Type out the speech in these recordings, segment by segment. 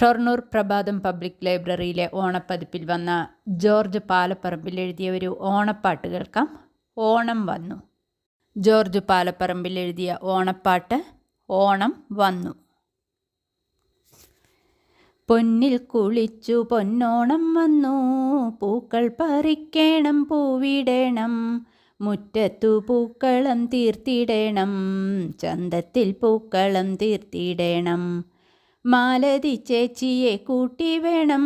ഷൊർണൂർ പ്രഭാതം പബ്ലിക് ലൈബ്രറിയിലെ ഓണപ്പതിപ്പിൽ വന്ന ജോർജ് പാലപ്പറമ്പിൽ എഴുതിയ ഒരു ഓണപ്പാട്ട് കേൾക്കാം. ഓണം വന്നു. ജോർജ് പാലപ്പറമ്പിൽ എഴുതിയ ഓണപ്പാട്ട് ഓണം വന്നു. പൊന്നിൽ കുളിച്ചു പൊന്നോണം വന്നു. പൂക്കൾ പറിക്കണം പൂവിടണം. മുറ്റത്തു പൂക്കളം തീർത്തിടണം. ചന്തത്തിൽ പൂക്കളം തീർത്തിടണം. മാലതി ചേച്ചിയെ കൂട്ടി വേണം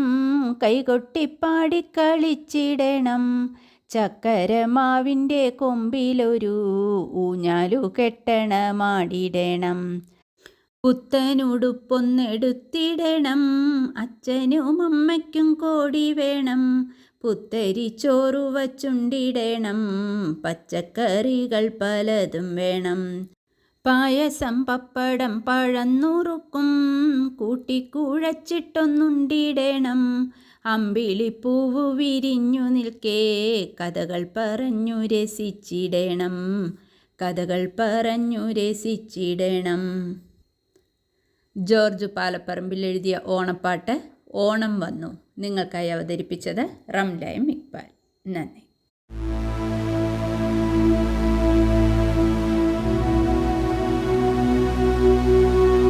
കൈകൊട്ടിപ്പാടി കളിച്ചിടണം. ചക്കരമാവിന്റെ കൊമ്പിലൊരു ഊഞ്ഞാലു കെട്ടണമാടിടണം. പുത്തനുടുപ്പൊന്നെടുത്തിടണം അച്ഛനും അമ്മയ്ക്കും കോടി വേണം. പുത്തരി ചോറു വച്ചുണ്ടിടണം പച്ചക്കറികൾ പലതും വേണം. പായസം പപ്പടം പഴന്നുറുക്കും കൂട്ടിക്കുഴച്ചിട്ടൊന്നുണ്ടിടണം. അമ്പിളിപ്പൂവ് വിരിഞ്ഞു നിൽക്കേ കഥകൾ പറഞ്ഞു രസിച്ചിടണം. കഥകൾ പറഞ്ഞു രസിച്ചിടണം. ജോർജ് പാലപ്പറമ്പിൽ എഴുതിയ ഓണപ്പാട്ട് ഓണം വന്നു. നിങ്ങൾക്കായി അവതരിപ്പിച്ചത് റംലയം ഇക്ബാൽ നന്ദി.